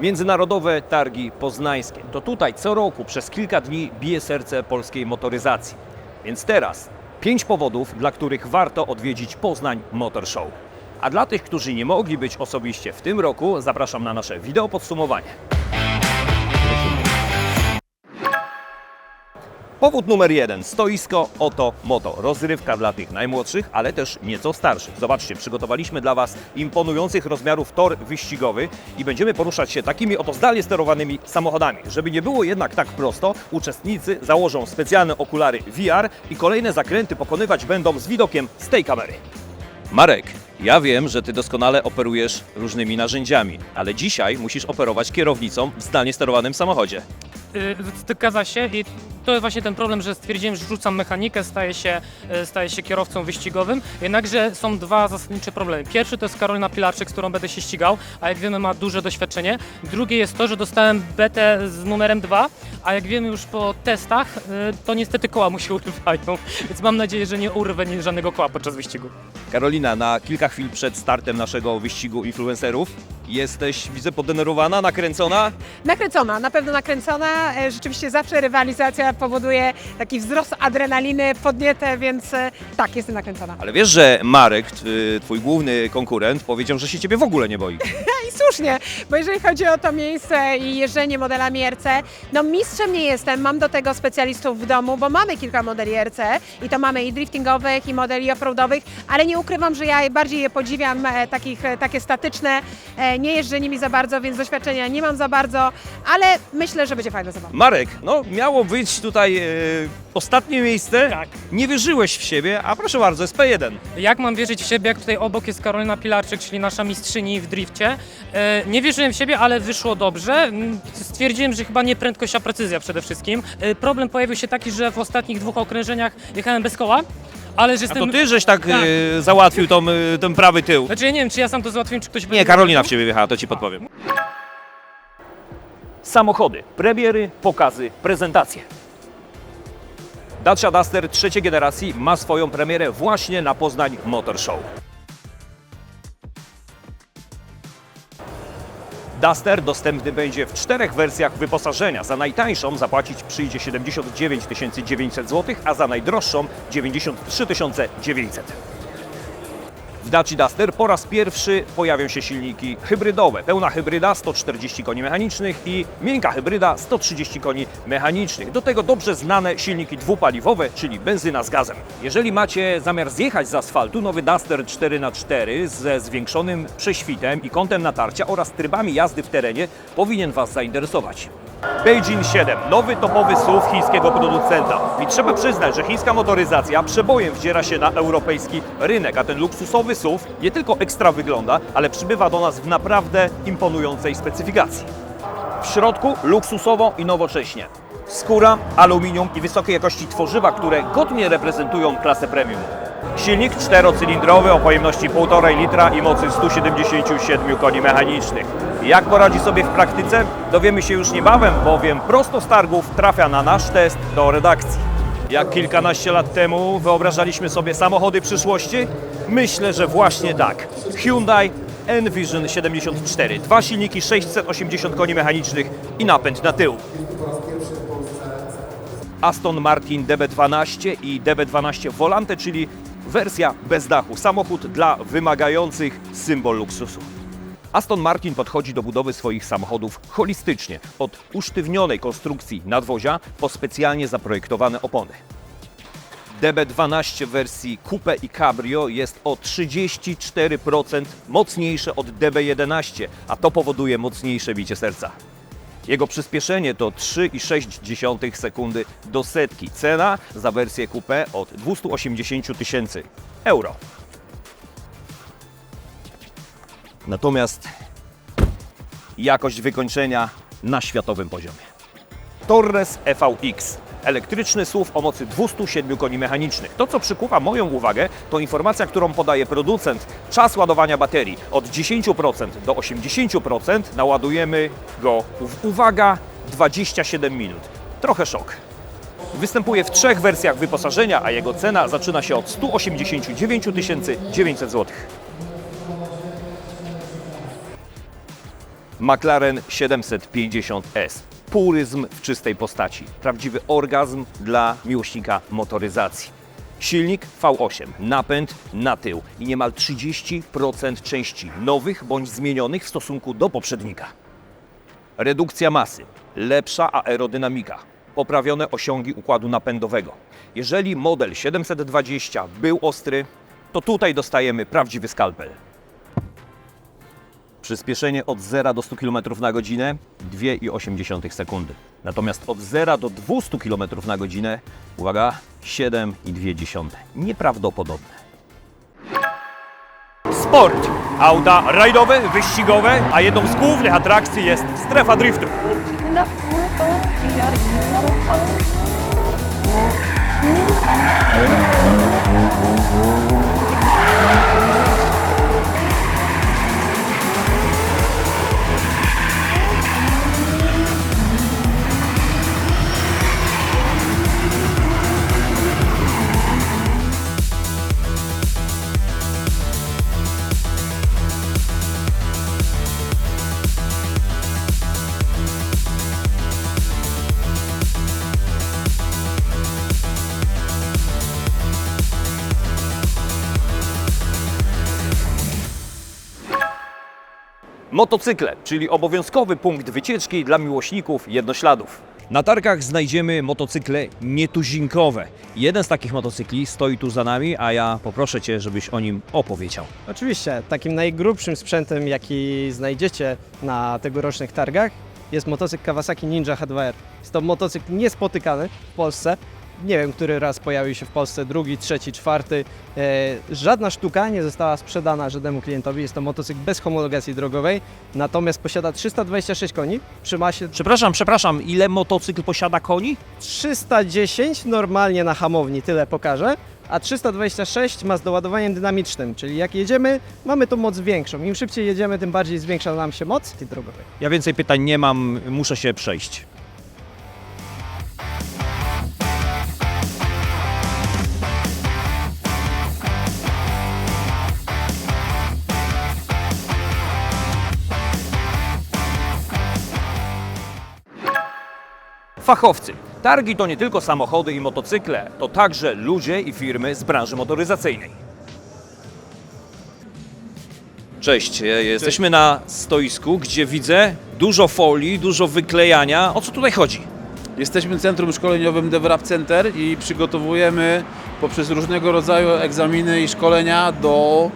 Międzynarodowe Targi Poznańskie. To tutaj co roku przez kilka dni bije serce polskiej motoryzacji. Więc teraz pięć powodów, dla których warto odwiedzić Poznań Motor Show. A dla tych, którzy nie mogli być osobiście w tym roku, zapraszam na nasze wideo podsumowanie. Powód numer jeden. Stoisko Oto Moto. Rozrywka dla tych najmłodszych, ale też nieco starszych. Zobaczcie, przygotowaliśmy dla Was imponujących rozmiarów tor wyścigowy i będziemy poruszać się takimi oto zdalnie sterowanymi samochodami. Żeby nie było jednak tak prosto, uczestnicy założą specjalne okulary VR i kolejne zakręty pokonywać będą z widokiem z tej kamery. Marek, ja wiem, że Ty doskonale operujesz różnymi narzędziami, ale dzisiaj musisz operować kierownicą w zdalnie sterowanym samochodzie. Y, Zgadza się i to jest właśnie ten problem, że stwierdziłem, że rzucam mechanikę, staję się, y, staję się kierowcą wyścigowym, jednakże są dwa zasadnicze problemy. Pierwszy to jest Karolina Pilarczyk, z którą będę się ścigał, a jak wiemy ma duże doświadczenie. Drugie jest to, że dostałem betę z numerem 2, a jak wiemy już po testach, y, to niestety koła mu się urywają, więc mam nadzieję, że nie urwę żadnego koła podczas wyścigu. Karolina, na kilka chwil przed startem naszego wyścigu influencerów jesteś, widzę, podenerwowana, nakręcona. Nakręcona, na pewno nakręcona. E, Rzeczywiście zawsze rywalizacja powoduje taki wzrost adrenaliny, podnietę, więc e, tak, jestem nakręcona. Ale wiesz, że Marek, t- twój główny konkurent, powiedział, że się ciebie w ogóle nie boi. Słusznie, bo jeżeli chodzi o to miejsce i jeżdżenie modelami RC, no mistrzem nie jestem, mam do tego specjalistów w domu, bo mamy kilka modeli RC i to mamy i driftingowych, i modeli offroadowych, ale nie ukrywam, że ja bardziej je podziwiam, e, takich, e, takie statyczne, e, nie jeżdżę nimi za bardzo, więc doświadczenia nie mam za bardzo, ale myślę, że będzie fajna zabawa. Marek, no miało być tutaj ostatnie miejsce. Tak. Nie wierzyłeś w siebie, a proszę bardzo, jest P1. Jak mam wierzyć w siebie, jak tutaj obok jest Karolina Pilarczyk, czyli nasza mistrzyni w drifcie? E, nie wierzyłem w siebie, ale wyszło dobrze. Mm, Stwierdziłem, że chyba nie prędkość, a precyzja przede wszystkim. E, problem pojawił się taki, że w ostatnich dwóch okrężeniach jechałem bez koła, ale że A to ty żeś tak, Tak. e, załatwił tą, e, ten prawy tył. Znaczy ja nie wiem, czy ja sam to załatwiłem, czy ktoś... Nie, Karolina w ciebie wjechała, to ci podpowiem. Samochody, premiery, pokazy, prezentacje. Dacia Duster trzeciej generacji ma swoją premierę właśnie na Poznań Motor Show. Duster dostępny będzie w czterech wersjach wyposażenia. Za najtańszą zapłacić przyjdzie 79 900 zł, a za najdroższą 93 900. W Daci Duster po raz pierwszy pojawią się silniki hybrydowe. Pełna hybryda 140 koni mechanicznych i miękka hybryda 130 koni mechanicznych. Do tego dobrze znane silniki dwupaliwowe, czyli benzyna z gazem. Jeżeli macie zamiar zjechać z asfaltu, nowy Duster 4x4 ze zwiększonym prześwitem i kątem natarcia oraz trybami jazdy w terenie powinien Was zainteresować. Beijing 7, nowy topowy SUV chińskiego producenta. I trzeba przyznać, że chińska motoryzacja przebojem wdziera się na europejski rynek, a ten luksusowy SUV nie tylko ekstra wygląda, ale przybywa do nas w naprawdę imponującej specyfikacji. W środku luksusowo i nowocześnie. Skóra, aluminium i wysokiej jakości tworzywa, które godnie reprezentują klasę premium. Silnik czterocylindrowy o pojemności 1,5 litra i mocy 177 koni mechanicznych. Jak poradzi sobie w praktyce? Dowiemy się już niebawem, bowiem prosto z targów trafia na nasz test do redakcji. Jak kilkanaście lat temu wyobrażaliśmy sobie samochody przyszłości? Myślę, że właśnie tak. Hyundai Envision 74. Dwa silniki 680 koni mechanicznych i napęd na tył. Aston Martin DB12 i DB12 Volante, czyli wersja bez dachu. Samochód dla wymagających symbol luksusu. Aston Martin podchodzi do budowy swoich samochodów holistycznie, od usztywnionej konstrukcji nadwozia po specjalnie zaprojektowane opony. DB12 w wersji Coupe i Cabrio jest o 34% mocniejsze od DB11, a to powoduje mocniejsze bicie serca. Jego przyspieszenie to 3,6 sekundy do setki. Cena za wersję coupe od 280 tysięcy euro. Natomiast jakość wykończenia na światowym poziomie. Torres EVX. Elektryczny SUV o mocy 207 koni mechanicznych. To, co przykuwa moją uwagę, to informacja, którą podaje producent. Czas ładowania baterii od 10% do 80% naładujemy go w, uwaga, 27 minut. Trochę szok. Występuje w trzech wersjach wyposażenia, a jego cena zaczyna się od 189 900 zł. McLaren 750S. Puryzm w czystej postaci. Prawdziwy orgazm dla miłośnika motoryzacji. Silnik V8, napęd na tył i niemal 30% części nowych bądź zmienionych w stosunku do poprzednika. Redukcja masy, lepsza aerodynamika, poprawione osiągi układu napędowego. Jeżeli model 720 był ostry, to tutaj dostajemy prawdziwy skalpel. Przyspieszenie od 0 do 100 km na godzinę 2,8 sekundy. Natomiast od 0 do 200 km na godzinę, uwaga, 7,2. Nieprawdopodobne. Sport! Auta rajdowe, wyścigowe, a jedną z głównych atrakcji jest strefa driftu. Motocykle, czyli obowiązkowy punkt wycieczki dla miłośników jednośladów. Na targach znajdziemy motocykle nietuzinkowe. Jeden z takich motocykli stoi tu za nami, a ja poproszę Cię, żebyś o nim opowiedział. Oczywiście, takim najgrubszym sprzętem, jaki znajdziecie na tegorocznych targach, jest motocykl Kawasaki Ninja H2R. Jest to motocykl niespotykany w Polsce. Nie wiem, który raz pojawił się w Polsce, drugi, trzeci, czwarty. E, żadna sztuka nie została sprzedana żadnemu klientowi. Jest to motocykl bez homologacji drogowej, natomiast posiada 326 koni przy masie Przepraszam, przepraszam, ile motocykl posiada koni? 310 normalnie na hamowni, tyle pokażę, a 326 ma z doładowaniem dynamicznym, czyli jak jedziemy, mamy tą moc większą. Im szybciej jedziemy, tym bardziej zwiększa nam się moc tej drogowej. Ja więcej pytań nie mam, muszę się przejść. Fachowcy. Targi to nie tylko samochody i motocykle, to także ludzie i firmy z branży motoryzacyjnej. Cześć, e, jesteśmy na stoisku, gdzie widzę dużo folii, dużo wyklejania. O co tutaj chodzi? Jesteśmy centrum szkoleniowym DevRap Center i przygotowujemy poprzez różnego rodzaju egzaminy i szkolenia do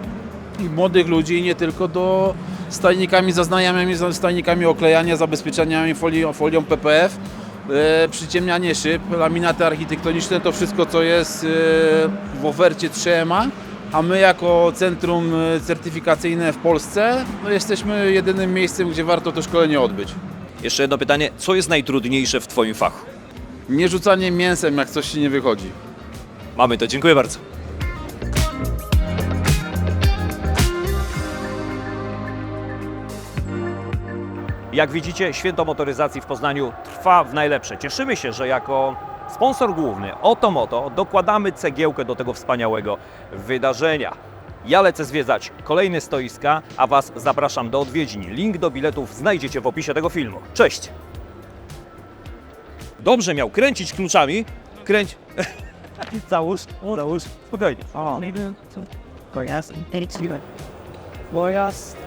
młodych ludzi, nie tylko do stajnikami, zaznajamiami, stajnikami oklejania, zabezpieczeniami folią, folią PPF, przyciemnianie szyb, laminaty architektoniczne, to wszystko co jest e, w ofercie 3MA. A my jako centrum e, certyfikacyjne w Polsce no jesteśmy jedynym miejscem, gdzie warto to szkolenie odbyć. Jeszcze jedno pytanie, co jest najtrudniejsze w Twoim fachu? Nie rzucanie mięsem, jak coś ci nie wychodzi. Mamy to, dziękuję bardzo. Jak widzicie, święto motoryzacji w Poznaniu trwa w najlepsze. Cieszymy się, że jako sponsor główny Otomoto dokładamy cegiełkę do tego wspaniałego wydarzenia. Ja lecę zwiedzać kolejne stoiska, a Was zapraszam do odwiedzin. Link do biletów znajdziecie w opisie tego filmu. Cześć! Dobrze miał kręcić kluczami. Kręć. Załóż, załóż, spokojnie. Pojazd.